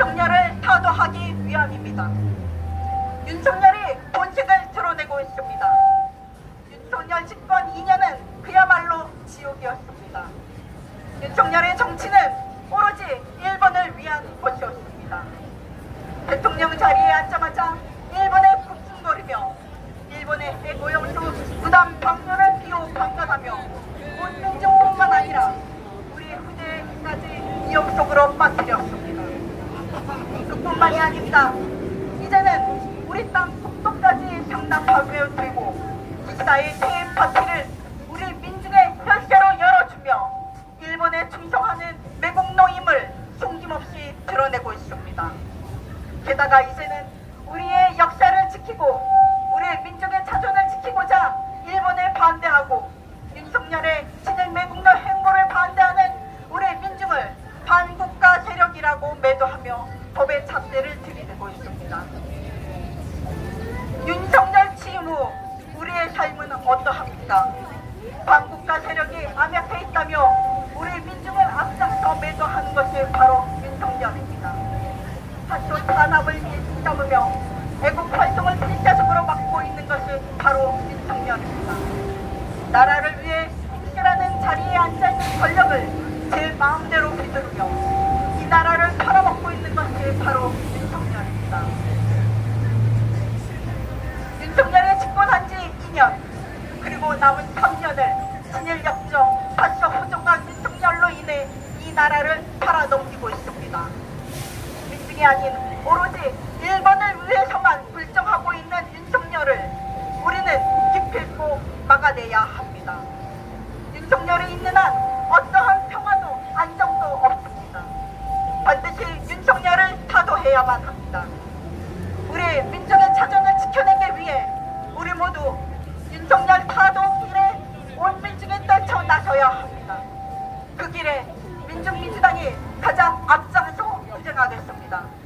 윤석열을 타도하기 위함입니다. 윤석열이 본색을 드러내고 있습니다. 윤석열 집권 2년은 그야말로 지옥이었습니다. 윤석열의 정치는 오로지 일본을 위한 것이었습니다. 대통령 자리에 앉아 아닙니다. 이제는 우리 땅 북도까지 장난하게 되고 기사의 퇴임 파티를 우리 민중의 혈세로 열어주며 일본에 충성하는 매국노임을 숨김없이 드러내고 있습니다. 게다가 이제는 우리의 역사를 지키고 우리 민족의 자존을 지키고자 일본에 반대하고 매도하며 법의 잣대를 들이대고 있습니다. 윤석열 취임 후 우리의 삶은 어떠합니까? 반국가 세력이 암약해 있다며 우리 민중을 앞장서 매도하는 것이 바로 윤석열입니다. 한도 탄압을 일삼으며 애국 활동을 필사적으로 막고 있는 것이 바로 윤석열입니다. 나라를 위해 힘쓰라는 자리에 앉아있는 권력을 제 마음대로 휘두르며 이 나라를 팔아먹고 있는 것이 바로 윤석열입니다. 윤석열의 집권한 지 2년 그리고 남은 3년을 친일 역적 파쇼 호종과 윤석열로 인해 이 나라를 팔아넘기고 있습니다. 민중이 아닌 오로지 일본을 위해서만 불정하고 있는 윤석열을 우리는 기필코 막아내야 합니다. 타도해야만 합니다. 우리 민족의 자존을 지켜내기 위해 우리 모두 윤석열 타도 길에 온 민중이 떨쳐 나서야 합니다. 그 길에 민중민주당이 가장 앞장서 투쟁하겠습니다.